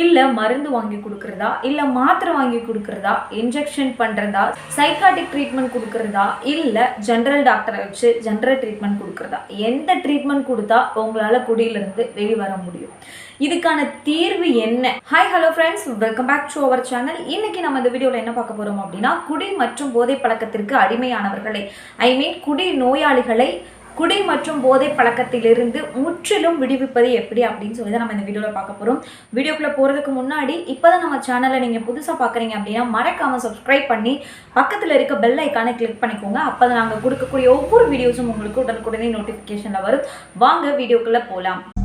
இல்லை மருந்து வாங்கி கொடுக்குறதா? இல்லை மாத்திரை வாங்கி கொடுக்குறதா? இன்ஜெக்ஷன் பண்ணுறதா சைக்காட்டிக் ட்ரீட்மெண்ட் கொடுக்குறதா? இல்லை ஜென்ரல் டாக்டரை வச்சு ஜென்ரல் ட்ரீட்மெண்ட் கொடுக்குறதா? எந்த ட்ரீட்மெண்ட் கொடுத்தா உங்களால் குடியிலிருந்து வெளிவர முடியும்? இதுக்கான தீர்வு என்ன? Hi hello friends welcome back to our channel இன்னைக்கு நம்ம இந்த வீடியோவில் என்ன பார்க்க போகிறோம் அப்படின்னா குடி மற்றும் போதை பழக்கத்திற்கு அடிமையானவர்களை ஐ மீன் குடி நோயாளிகளை குடி மற்றும் போதை பழக்கத்திலிருந்து முற்றிலும் விடுவிப்பது எப்படி அப்படின்னு சொல்லி தான் நம்ம இந்த வீடியோவில் பார்க்க போகிறோம் வீடியோக்குள்ளே போகிறதுக்கு முன்னாடி இப்போ தான் நம்ம சேனலை நீங்கள் புதுசாக பார்க்குறீங்க அப்படின்னா மறக்காமல் சப்ஸ்கிரைப் பண்ணி பக்கத்தில் இருக்க பெல் ஐக்கானை கிளிக் பண்ணிக்கோங்க. அப்போ தான் நாங்கள் கொடுக்கக்கூடிய ஒவ்வொரு வீடியோஸும் உங்களுக்கு உடனுக்குடனே நோட்டிஃபிகேஷனில் வரும். வாங்க வீடியோக்குள்ளே போகலாம்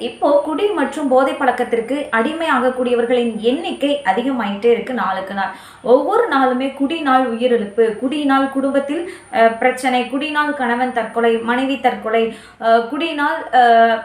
இப்போ குடி மற்றும் போதை பழக்கத்திற்கு அடிமை ஆகக்கூடியவர்களின் எண்ணிக்கை அதிகமாயிட்டே இருக்கு நாளுக்கு நாள். ஒவ்வொரு நாளுமே குடிநாள் உயிரிழப்பு குடியினால் குடும்பத்தில் பிரச்சனை குடிநாள் கணவன் தற்கொலை மனைவி தற்கொலை அஹ், குடியினால் அஹ்,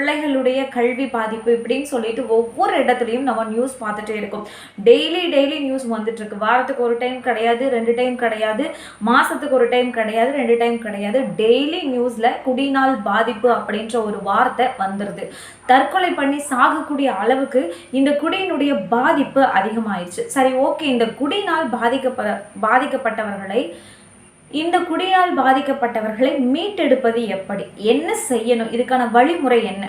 பிள்ளைகளுடைய கல்வி பாதிப்பு இப்படின்னு சொல்லிட்டு ஒவ்வொரு இடத்துலையும் நம்ம நியூஸ் பார்த்துட்டே இருக்கோம். டெய்லி டெய்லி நியூஸ் வந்துட்டு இருக்கு. வாரத்துக்கு ஒரு டைம் கிடையாது ரெண்டு டைம் கிடையாது மாசத்துக்கு ஒரு டைம் கிடையாது ரெண்டு டைம் கிடையாது. டெய்லி நியூஸ்ல குடிநாள் பாதிப்பு அப்படின்ற ஒரு வார்த்தை வந்துருது. தற்கொலை பண்ணி சாகக்கூடிய அளவுக்கு இந்த குடியினுடைய பாதிப்பு அதிகமாயிடுச்சு சரி ஓகே இந்த குடினால் பாதிக்கப்பட பாதிக்கப்பட்டவர்களை இந்த குடியால் பாதிக்கப்பட்டவர்களை மீட்டெடுப்பது எப்படி? என்ன செய்யணும்? இதுக்கான வழிமுறை என்ன?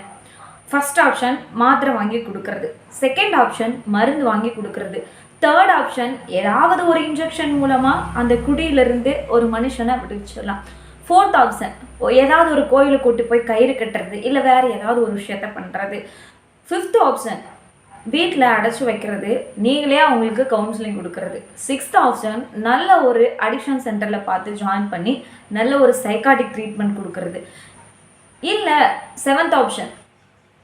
ஃபர்ஸ்ட் ஆப்ஷன் மாத்திரை வாங்கி கொடுக்கறது. செகண்ட் ஆப்ஷன் மருந்து வாங்கி கொடுக்கறது. தேர்ட் ஆப்ஷன் ஏதாவது ஒரு இன்ஜெக்ஷன் மூலமாக அந்த குடியிலிருந்து ஒரு மனுஷனை விடுவிச்சிடலாம். ஃபோர்த் ஆப்ஷன் ஏதாவது ஒரு கோயிலை கூட்டி போய் கயிறு கட்டுறது இல்லை வேறு ஏதாவது ஒரு விஷயத்த பண்ணுறது ஃபிஃப்த் ஆப்ஷன் வீட்டில் அடைச்சி வைக்கிறது நீங்களே அவங்களுக்கு கவுன்சிலிங் கொடுக்கறது. சிக்ஸ்த் ஆப்ஷன் நல்ல ஒரு அடிக்ஷன் சென்டரில் பார்த்து ஜாயின் பண்ணி நல்ல ஒரு சைக்காட்டிக் ட்ரீட்மெண்ட் கொடுக்கறது. இல்லை செவன்த் ஆப்ஷன்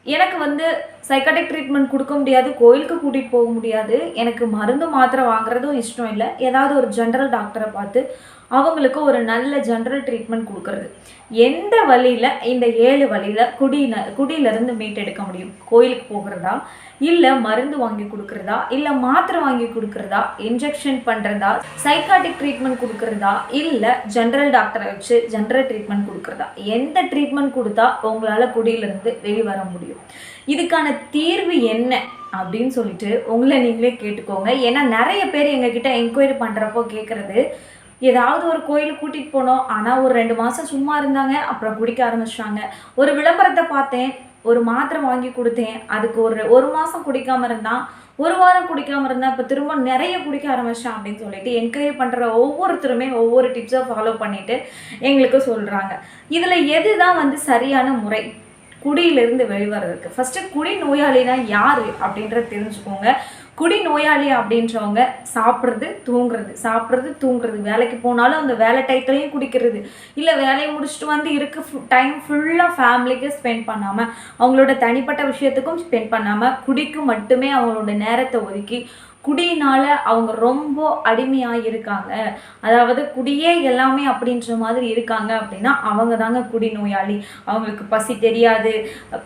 எனக்கு வந்து சைக்காட்டிக் ட்ரீட்மெண்ட் கொடுக்க முடியாது கோயிலுக்கு கூட்டிகிட்டு போக முடியாது. எனக்கு மருந்து மாத்திரை வாங்குறதும் இஷ்டம் இல்லை. ஏதாவது ஒரு ஜென்ரல் டாக்டரை பார்த்து அவங்களுக்கு ஒரு நல்ல ஜென்ரல் ட்ரீட்மெண்ட் கொடுக்கறது. எந்த வழியில் இந்த ஏழு வழியில் குடியில குடியிலேருந்து மீட்டெடுக்க முடியும்? கோயிலுக்கு போகிறதா? இல்லை மருந்து வாங்கி கொடுக்குறதா? இல்லை மாத்திரை வாங்கி கொடுக்குறதா? இன்ஜெக்ஷன் பண்ணுறதா சைக்காட்டிக் ட்ரீட்மெண்ட் கொடுக்குறதா? இல்லை ஜென்ரல் டாக்டரை வச்சு ஜென்ரல் ட்ரீட்மெண்ட் கொடுக்குறதா? எந்த ட்ரீட்மெண்ட் கொடுத்தா உங்களால் குடியிலேருந்து வெளிவர முடியும்? இதுக்கான தீர்வு என்ன அப்படின்னு சொல்லிட்டு உங்களை நீங்களே கேட்டுக்கோங்க. ஏன்னா நிறைய பேர் எங்ககிட்ட என்கொயரி பண்ணுறப்போ கேட்குறது ஏதாவது ஒரு கோயிலுக்கு கூட்டிகிட்டு போனோம் ஆனால் ஒரு ரெண்டு மாதம் சும்மா இருந்தாங்க அப்புறம் குடிக்க ஆரம்பிச்சிட்டாங்க. ஒரு விளம்பரத்தை பார்த்தேன் ஒரு மாத்திரை வாங்கி கொடுத்தேன் அதுக்கு ஒரு ஒரு மாதம் குடிக்காம இருந்தான் ஒரு வாரம் குடிக்காம இருந்தால் இப்போ திரும்ப நிறைய குடிக்க ஆரம்பிச்சான் அப்படின்னு சொல்லிட்டு என்கரேஜ் பண்ணுற ஒவ்வொருத்தருமே ஒவ்வொரு டிப்ஸை ஃபாலோ பண்ணிவிட்டு எங்களுக்கு சொல்கிறாங்க இதில் எது தான் வந்து சரியான முறை? குடியிலிருந்து வெளிவரதுக்கு ஃபஸ்ட்டு குடி நோயாளினா யார் அப்படின்றத தெரிஞ்சுக்கோங்க. குடி நோயாளி அப்படின்றவங்க சாப்பிட்றது தூங்குறது. சாப்பிட்றது தூங்குறது. வேலைக்கு போனாலும் அந்த வேலை டைத்துலையும் குடிக்கிறது. இல்லை வேலையை முடிச்சுட்டு வந்து இருக்க டைம் ஃபுல்லாக ஃபேமிலிக்கு ஸ்பெண்ட் பண்ணாமல் அவங்களோட தனிப்பட்ட விஷயத்துக்கும் ஸ்பெண்ட் பண்ணாமல் குடிக்கு மட்டுமே அவங்களோட நேரத்தை ஒதுக்கி குடியினால அவங்க ரொம்ப அடிமையாக இருக்காங்க அதாவது குடியே எல்லாமே அப்படின்ற மாதிரி இருக்காங்க அப்படின்னா அவங்க தாங்க குடி நோயாளி. அவங்களுக்கு பசி தெரியாது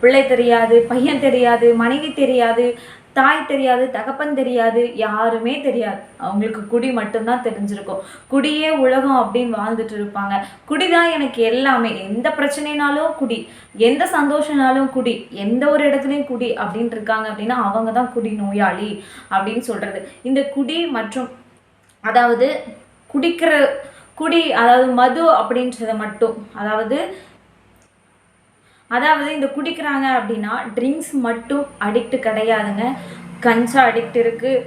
பிள்ளை தெரியாது பையன் தெரியாது மனைவி தெரியாது. தாய் தெரியாது தகப்பன் தெரியாது யாருமே தெரியாது. அவங்களுக்கு குடி மட்டும்தான் தெரிஞ்சிருக்கும். குடியே உலகம் அப்படின்னு வாழ்ந்துட்டு இருப்பாங்க. குடிதான் எனக்கு எல்லாமே. எந்த பிரச்சனைனாலும் குடி. எந்த சந்தோஷனாலும் குடி. எந்த ஒரு இடத்துலையும் குடி அப்படின்னு இருக்காங்க அப்படின்னா அவங்க தான் குடி நோயாளி அப்படின்னு சொல்றது. இந்த குடி மற்றும் அதாவது குடிக்கிற குடி அதாவது மது அப்படின்றத மட்டும் அதாவது அதாவது இந்த குடிக்கிறாங்க அப்படின்னா ட்ரிங்க்ஸ் மட்டும் அடிக்ட் கிடையாதுங்க. கஞ்சா அடிக்ட் இருக்குது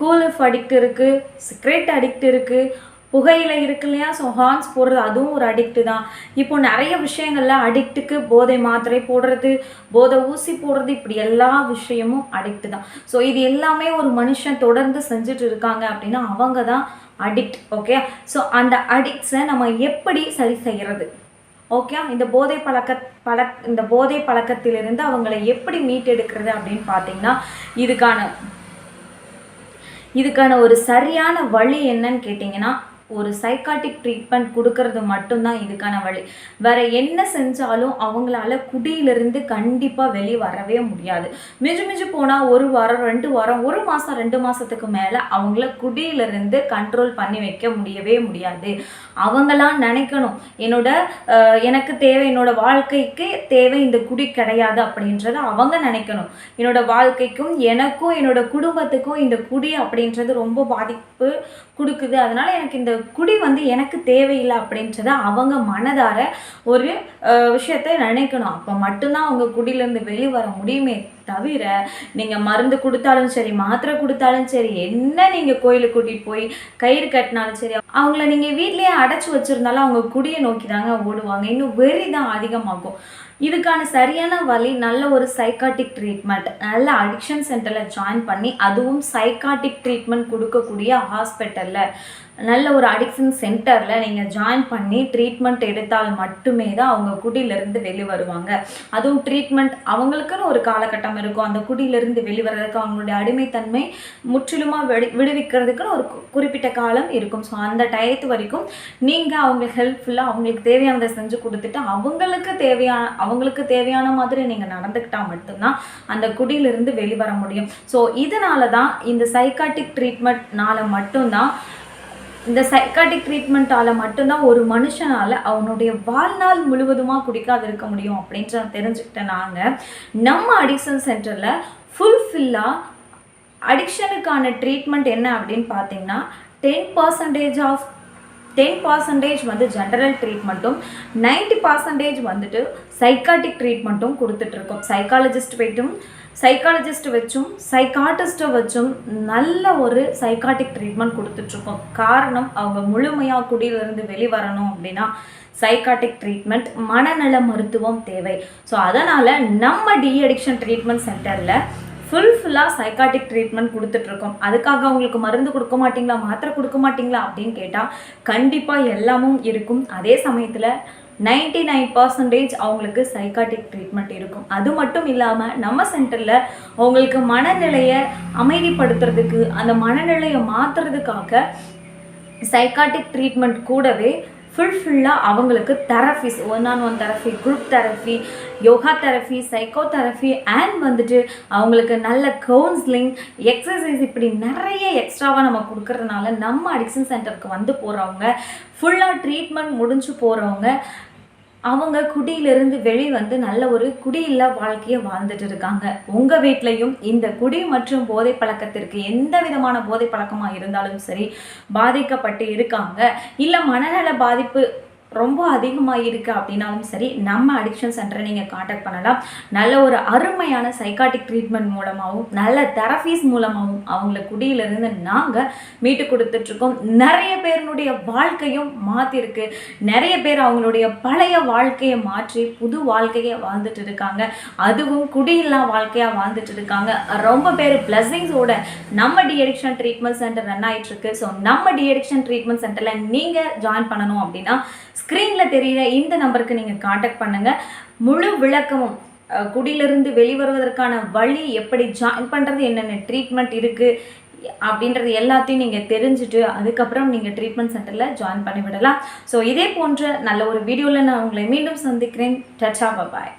கூலிஃப் அடிக்ட் இருக்குது சிகரெட் அடிக்ட் இருக்குது புகையில் இருக்கு இல்லையா? ஸோ ஹார்ன்ஸ் போடுறது அதுவும் ஒரு அடிக்ட்டு தான். இப்போ நிறைய விஷயங்களில் அடிக்ட்டுக்கு போதை மாத்திரை போடுறது போதை ஊசி போடுறது இப்படி எல்லா விஷயமும் அடிக்ட் தான். ஸோ இது எல்லாமே ஒரு மனுஷன் தொடர்ந்து செஞ்சுட்டு இருக்காங்க அப்படின்னா அவங்க தான் அடிக்ட் ஓகே ஸோ அந்த அடிக்ட்ஸை நம்ம எப்படி சரி செய்கிறது ஓகே இந்த போதை பழக்க பழக் இந்த போதை பழக்கத்திலிருந்து அவங்களை எப்படி மீட்டெடுக்கிறது அப்படின்னு பார்த்தீங்கன்னா இதுக்கான இதுக்கான ஒரு சரியான வழி என்னன்னு கேட்டிங்கன்னா ஒரு சைக்காட்டிக் ட்ரீட்மெண்ட் கொடுக்கறது மட்டும்தான் இதுக்கான வழி. வேற என்ன செஞ்சாலும் அவங்களால குடியிலிருந்து கண்டிப்பாக வெளியே வரவே முடியாது. மிஞ்சு மிஞ்சு போனால் ஒரு வாரம் ரெண்டு வாரம் ஒரு மாதம் ரெண்டு மாதத்துக்கு மேலே அவங்கள குடியிலிருந்து கண்ட்ரோல் பண்ணி வைக்க முடியவே முடியாது. அவங்களாம் நினைக்கணும் என்னோட எனக்கு தேவை என்னோட வாழ்க்கைக்கு தேவை இந்த குடி கிடையாது அப்படின்றத அவங்க நினைக்கணும். என்னோட வாழ்க்கைக்கும் எனக்கும் என்னோட குடும்பத்துக்கும் இந்த குடி அப்படின்றது ரொம்ப பாதிப்பு கொடுக்குது. அதனால எனக்கு இந்த குடி வந்து எனக்கு தேவையில்லை அப்படின்றத அவங்க மனதார ஒரு விஷயத்த விஷயத்தை நினைக்கணும். அப்போ மட்டும்தான் அவங்க குடியிலேருந்து வெளியே வர முடியுமே தவிர நீங்கள் மருந்து கொடுத்தாலும் சரி மாத்திரை கொடுத்தாலும் சரி என்ன நீங்கள் கோயிலுக்கு கூட்டிகிட்டு போய் கயிறு கட்டினாலும் சரி அவங்கள நீங்கள் வீட்லேயே அடைச்சி வச்சுருந்தாலும் அவங்க குடியை நோக்கி தாங்க ஓடுவாங்க. இன்னும் வெறி தான் அதிகமாகும். இதுக்கான சரியான வழி நல்ல ஒரு சைக்காட்டிக் ட்ரீட்மெண்ட் நல்ல அடிக்ஷன் சென்டரில் ஜாயின் பண்ணி அதுவும் சைக்காட்டிக் ட்ரீட்மெண்ட் கொடுக்கக்கூடிய ஹாஸ்பிட்டலில் நல்ல ஒரு அடிக்ஷன் சென்டரில் நீங்கள் ஜாயின் பண்ணி ட்ரீட்மெண்ட் எடுத்தால் மட்டுமே தான் அவங்க குடியிலேருந்து வெளி வருவாங்க. அதுவும் ட்ரீட்மெண்ட் அவங்களுக்குன்னு ஒரு காலகட்டம் இருக்கும். அந்த குடியிலேருந்து வெளிவரதுக்கு அவங்களுடைய அடிமைத்தன்மை முற்றிலுமாக விடு விடுவிக்கிறதுக்குன்னு ஒரு குறிப்பிட்ட காலம் இருக்கும். ஸோ அந்த டயத்து வரைக்கும் நீங்கள் அவங்களுக்கு ஹெல்ப்ஃபுல்லாக அவங்களுக்கு தேவையானதை செஞ்சு கொடுத்துட்டு அவங்களுக்கு தேவையான அவங்களுக்கு தேவையான மாதிரி நீங்கள் நடந்துக்கிட்டால் மட்டும்தான் அந்த குடியிலிருந்து வெளிவர முடியும். ஸோ இதனால தான் இந்த சைக்காட்டிக் ட்ரீட்மெண்ட்னால மட்டும்தான் இந்த சைக்காட்டிக் ட்ரீட்மெண்ட்டால் மட்டும்தான் ஒரு மனுஷனால் அவனுடைய வாழ்நாள் முழுவதுமாக குடிக்காது இருக்க முடியும் அப்படின்ற தெரிஞ்சுக்கிட்டேன் நாங்கள் நம்ம அடிக்ஷன் சென்டரில் ஃபுல்ஃபில்லாக அடிக்ஷனுக்கான ட்ரீட்மெண்ட் என்ன அப்படின்னு பார்த்தீங்கன்னா ten percentage of ten percentage வந்து ஜென்ரல் ட்ரீட்மெண்ட்டும் நைன்டி பர்சன்டேஜ் வந்துட்டு சைக்காட்டிக் ட்ரீட்மெண்ட்டும் கொடுத்துட்ருக்கோம் சைக்காலஜிஸ்ட் போய்ட்டும் சைக்காலஜிஸ்ட்டு வச்சும் சைக்காட்டிஸ்ட்டை வச்சும் நல்ல ஒரு சைக்காட்டிக் ட்ரீட்மெண்ட் கொடுத்துட்ருக்கோம். காரணம் அவங்க முழுமையாக குடியிலிருந்து வெளிவரணும் அப்படின்னா சைக்காட்டிக் ட்ரீட்மெண்ட் மனநல மருத்துவம் தேவை. ஸோ அதனால் நம்ம டி அடிக்ஷன் ட்ரீட்மெண்ட் சென்டரில் ஃபுல்ஃபுல்லாக சைக்காட்டிக் ட்ரீட்மெண்ட் கொடுத்துட்ருக்கோம். அதுக்காக அவங்களுக்கு மருந்து கொடுக்க மாட்டிங்களா மாத்திரை கொடுக்க மாட்டிங்களா அப்படின்னு கேட்டால் கண்டிப்பாக எல்லாமும் இருக்கும். அதே சமயத்தில் நைன்டி நைன் பர்சன்டேஜ் அவங்களுக்கு சைக்காட்டிக் ட்ரீட்மெண்ட் இருக்கும். அது மட்டும் இல்லாமல் நம்ம சென்டரில் அவங்களுக்கு மனநிலையை அமைதிப்படுத்துறதுக்கு அந்த மனநிலையை மாற்றுறதுக்காக சைக்காட்டிக் ட்ரீட்மெண்ட் கூடவே ஃபுல்ஃபுல்லாக அவங்களுக்கு therapies one on one therapy group therapy yoga therapy psychotherapy and வந்துட்டு அவங்களுக்கு நல்ல கவுன்சிலிங் எக்ஸசைஸ் இப்படி நிறைய எக்ஸ்ட்ராவாக நம்ம கொடுக்கறதுனால நம்ம அடிக்ஷன் சென்டருக்கு வந்து போகிறவங்க ஃபுல்லாக ட்ரீட்மெண்ட் முடிஞ்சு போகிறவங்க அவங்க குடியிலிருந்து வெளி வந்து நல்ல ஒரு குடியில்லா வாழ்க்கையை வாழ்ந்துட்டு இருக்காங்க. உங்கள் வீட்லேயும் இந்த குடி மற்றும் போதை பழக்கத்திற்கு எந்த விதமான போதை பழக்கமாக இருந்தாலும் சரி பாதிக்கப்பட்டு இருக்காங்க. இல்லை மனநல பாதிப்பு ரொம்ப அதிகமாக இருக்குது அப்படின்னாலும் சரி நம்ம அடிக்ஷன் சென்டரை நீங்கள் காண்டாக்ட் பண்ணலாம். நல்ல ஒரு அருமையான சைக்காட்டிக் ட்ரீட்மெண்ட் மூலமாகவும் நல்ல தெரபீஸ் மூலமாகவும் அவங்கள குடியிலிருந்து நாங்கள் மீட்டு கொடுத்துட்ருக்கோம். நிறைய பேருனுடைய வாழ்க்கையும் மாற்றிருக்கு நிறைய பேர் அவங்களுடைய பழைய வாழ்க்கையை மாற்றி புது வாழ்க்கையை வாழ்ந்துட்டு இருக்காங்க அதுவும் குடியில்லா வாழ்க்கையாக வாழ்ந்துட்டு இருக்காங்க ரொம்ப பேர் பிளஸ்ஸிங்ஸோட நம்ம de addiction treatment centre run ஆகிட்டுருக்கு ஸோ நம்ம டி அடிக்ஷன் ட்ரீட்மெண்ட் சென்டரில் நீங்கள் ஜாயின் பண்ணணும் அப்படின்னா ஸ்க்ரீனில் தெரிகிற இந்த நம்பருக்கு நீங்கள் காண்டாக்ட் பண்ணுங்கள் முழு விளக்கமும் குடியிலிருந்து வெளிவருவதற்கான வழி எப்படி ஜாயின் பண்ணுறது என்னென்ன ட்ரீட்மெண்ட் இருக்குது அப்படின்றது எல்லாத்தையும் நீங்கள் தெரிஞ்சுட்டு அதுக்கப்புறம் நீங்கள் ட்ரீட்மெண்ட் சென்டரில் ஜாயின் பண்ணி விடலாம் ஸோ இதே போன்ற நல்ல ஒரு வீடியோவில் நான் உங்களை மீண்டும் சந்திக்கிறேன். டச்சா பாய்